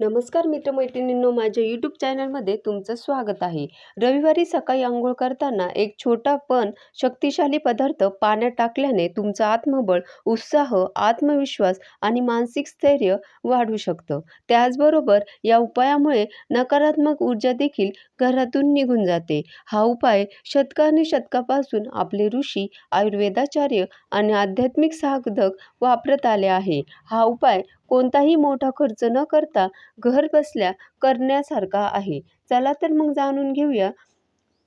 नमस्कार मित्रमैत्रिणींनो माझ्या यूट्यूब चॅनलमध्ये तुमचं स्वागत आहे. रविवारी सकाळी आंघोळ करताना एक छोटा पण शक्तिशाली पदार्थ पाण्यात टाकल्याने तुमचं आत्मबळ उत्साह आत्मविश्वास आणि मानसिक स्थैर्य वाढू शकतं. त्याचबरोबर या उपायामुळे नकारात्मक ऊर्जा देखील घरातून निघून जाते. हा उपाय शतकाने शतकापासून आपले ऋषी आयुर्वेदाचार्य आणि आध्यात्मिक साधक वापरत आले आहे. हा उपाय कोणताही मोठा खर्च न करता घर बसल्या करण्यासारखा आहे. चला तर मग जाणून घेऊया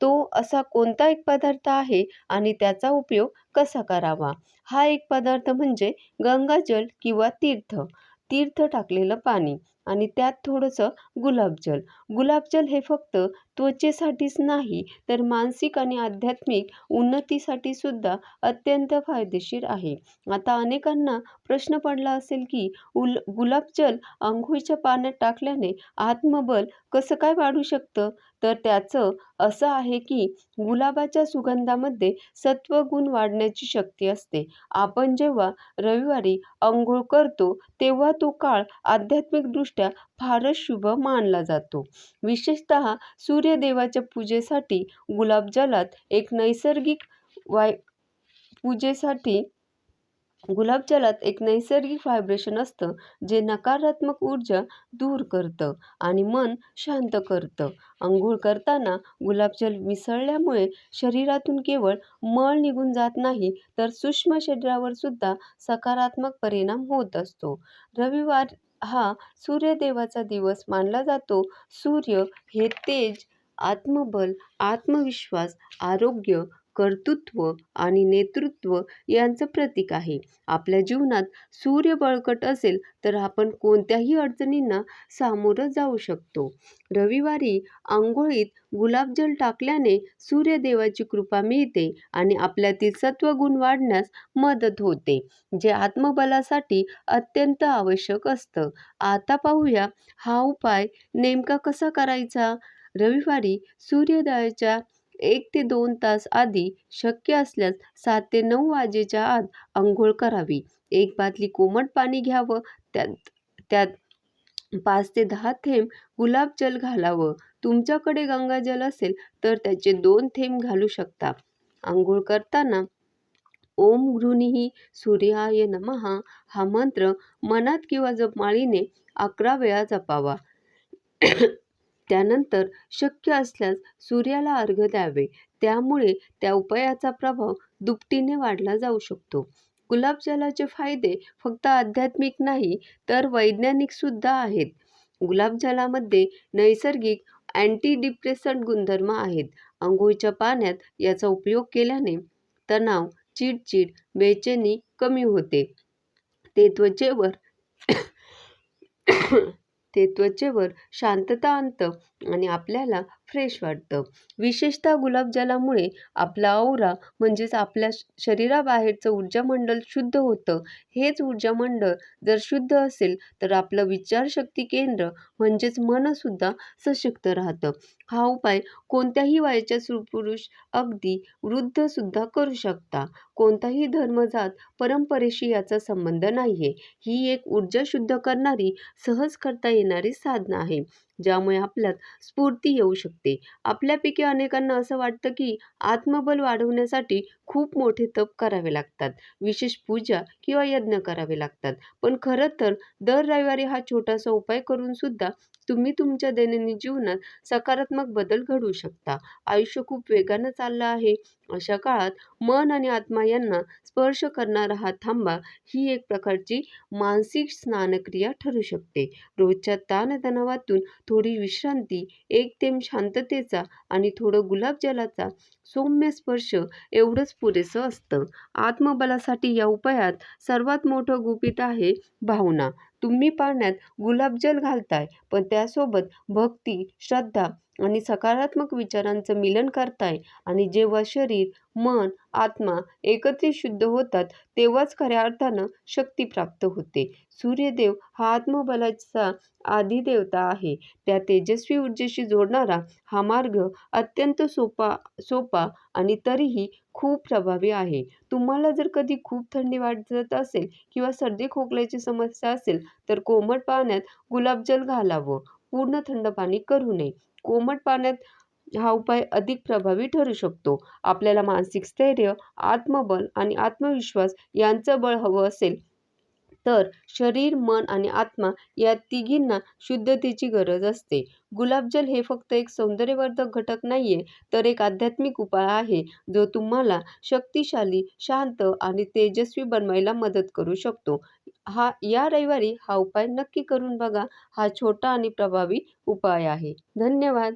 तो असा कोणता एक पदार्थ आहे आणि त्याचा उपयोग कसा करावा? हा एक पदार्थ म्हणजे गंगाजल किंवा तीर्थ. तीर्थ टाकलेलं पाणी. आणि त्यात थोडंसं गुलाबजल. गुलाबजल हे फक्त त्वचेसाठीच नाही तर मानसिक आणि आध्यात्मिक उन्नतीसाठी सुद्धा अत्यंत फायदेशीर आहे. आता अनेकांना प्रश्न पडला असेल की उल गुलाबजल आंघोळीच्या पाण्यात टाकल्याने आत्मबल कसं काय वाढू शकतं? तर त्याचं असं आहे की गुलाबाच्या सुगंधामध्ये सत्वगुण वाढण्याची शक्ती असते. आपण जेव्हा रविवारी अंघोळ करतो तेव्हा तो काळ आध्यात्मिकदृष्ट्या फारच शुभ मानला जातो. विशेषत सूर्यदेवाच्या पूजेसाठी गुलाबजलात एक नैसर्गिक वाय पूजेसाठी गुलाबजलात एक नैसर्गिक व्हायब्रेशन असतं जे नकारात्मक ऊर्जा दूर करतं आणि मन शांत करतं. अंघोळ करताना गुलाबजल मिसळल्यामुळे शरीरातून केवळ मळ निघून जात नाही तर सूक्ष्म शरीरावर सुद्धा सकारात्मक परिणाम होत असतो. रविवार हा सूर्यदेवाचा दिवस मानला जातो. सूर्य हे तेज आत्मबल आत्मविश्वास आरोग्य कर्तृत्व आणि नेतृत्व यांचं प्रतीक आहे. आपल्या जीवनात सूर्य बळकट असेल तर आपण कोणत्याही अडचणींना सामोरं जाऊ शकतो. रविवारी आंघोळीत गुलाबजल टाकल्याने सूर्यदेवाची कृपा मिळते आणि आपल्यातील सत्वगुण वाढण्यास मदत होते जे आत्मबलासाठी अत्यंत आवश्यक असतं. आता पाहूया हा उपाय नेमका कसा करायचा? रविवारी सूर्योदयाच्या एक ते दोन तास आधी शक्य असल्यास सात ते नऊ वाजेच्या आत आंघोळ करावी. एक बादली कोमट पाणी घ्यावं त्यात त्यात पाच ते दहा थेंब गुलाबजल घालावं. तुमच्याकडे गंगाजल असेल तर त्याचे दोन थेंब घालू शकता. आंघोळ करताना ओम गृहिणी सूर्याय नमः हा मंत्र मनात किंवा जपमाळीने अकरा वेळा जपावा. त्यानंतर शक्य असल्यास सूर्याला अर्घ्य द्यावे. त्यामुळे त्या उपायाचा प्रभाव दुपटीने वाढला जाऊ शकतो. गुलाबजलाचे फायदे फक्त आध्यात्मिक नाही तर वैज्ञानिक सुद्धा आहेत. गुलाबजलामध्ये नैसर्गिक अँटी डिप्रेसंट गुणधर्म आहेत. आंघोळीच्या पाण्यात याचा उपयोग केल्याने तणाव चिडचिड बेचैनी कमी होते. ते त्वचेवर ते त्वचेवर शांतता आणतं. आणि आपल्याला फ्रेश वाटतं. विशेषतः गुलाबजलामुळे आपला औरा म्हणजेच आपल्या शरीराबाहेरचं ऊर्जामंडल शुद्ध होतं. हेच ऊर्जामंडळ जर शुद्ध असेल तर आपलं विचारशक्ती केंद्र म्हणजेच मनसुद्धा सशक्त राहतं. हा उपाय कोणत्याही वयाच्या सुपुरुष अगदी वृद्धसुद्धा करू शकता. कोणताही धर्मजात परंपरेशी याचा संबंध नाही आहे ही एक ऊर्जा शुद्ध करणारी सहज करता येणारी साधनं आहे. ज्यामुळे आपल्यात स्फूर्ती येऊ शकते. आपल्यापैकी अनेकांना असं वाटतं की आत्मबल वाढवण्यासाठी खूप मोठे तप करावे लागतात. विशेष पूजा किंवा यज्ञ करावे लागतात. पण खरं तर दर रविवारी हा छोटासा उपाय करून सुद्धा तुम्ही तुमच्या दैनंदिन जीवनात सकारात्मक बदल घडवू शकता. आयुष्य खूप वेगानं चाललं आहे. अशा काळात मन आणि आत्मा यांना स्पर्श करणारा हा थांबा ही एक प्रकारची मानसिक स्नानक्रिया ठरू शकते. रोजच्या ताणतणावातून थोडी विश्रांती एक थेंब शांततेचा आणि थोडं गुलाबजलाचा सौम्य स्पर्श एवढंच पुरेसं असतं. आत्मबलासाठी या उपायात सर्वात मोठं गुपित आहे भावना. तुम्ही पाण्यात गुलाबजल घालताय पण त्यासोबत भक्ती श्रद्धा आणि सकारात्मक विचारांचं मिलन करताय आणि जेव्हा शरीर मन आत्मा एकत्रित शुद्ध होतात तेव्हाच खऱ्या अर्थानं शक्ती प्राप्त होते. सूर्यदेव हा आत्मबलाचा आदिदेवता आहे. त्या तेजस्वी ऊर्जेशी जोडणारा हा मार्ग अत्यंत सोपा सोपा आणि तरीही खूप प्रभावी आहे. तुम्हाला जर कधी खूप थंडी वाजत असेल किंवा सर्दी खोकल्याची समस्या असेल तर कोमट पाण्यात गुलाबजल घालावं. पूर्ण थंड पाणी करू नये. कोमट पाण्यात हा उपाय अधिक प्रभावी ठरू शकतो. आपल्याला मानसिक स्थैर्य आत्मबल आणि आत्मविश्वास यांचं बळ हवं असेल तर शरीर मन आणि आत्मा या तिघींना शुद्धतेची गरज असते. गुलाबजल हे फक्त एक सौंदर्यवर्धक घटक नाहीये तर एक आध्यात्मिक उपाय आहे जो तुम्हाला शक्तिशाली शांत आणि तेजस्वी बनवायला मदत करू शकतो. हा या रविवारी हा उपाय नक्की करून बघा. हा छोटा आणि प्रभावी उपाय आहे. धन्यवाद.